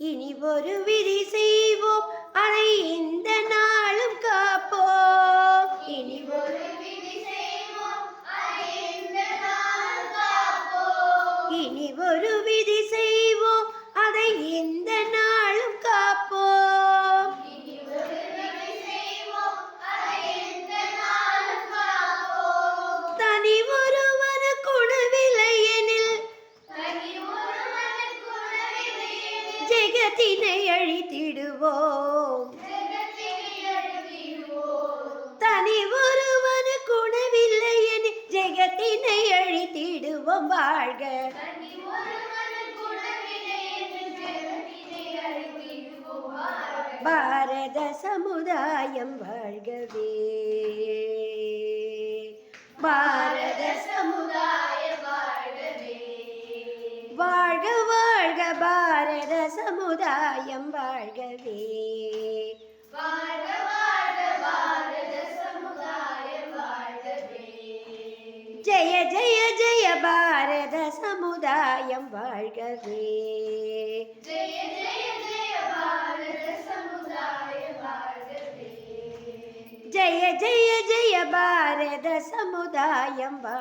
இனி ஒரு விதி செய்வோம். அதை இந்த நாளும் காப்போம். இனி ஒரு இனி ஒரு ஜெகத்தினை அழித்திடுவோம். தனி ஒருவன குணவில்லை என ஜெகத்தினை அழித்திடுவோம் வாழ்க. பாரத சமுதாயம் வாழ்கவே. பாரத சமுதாயம் வாழ்கவே. வாழ்க வாழ்க பாரத சமுதாயம் வாழ்கவே ஜெய ஜெய ஜெய பாரத சமுதாயம் வாழ்கவே ஜெய ஜெய ஜெய பாரத சமுதாயம் வாழ்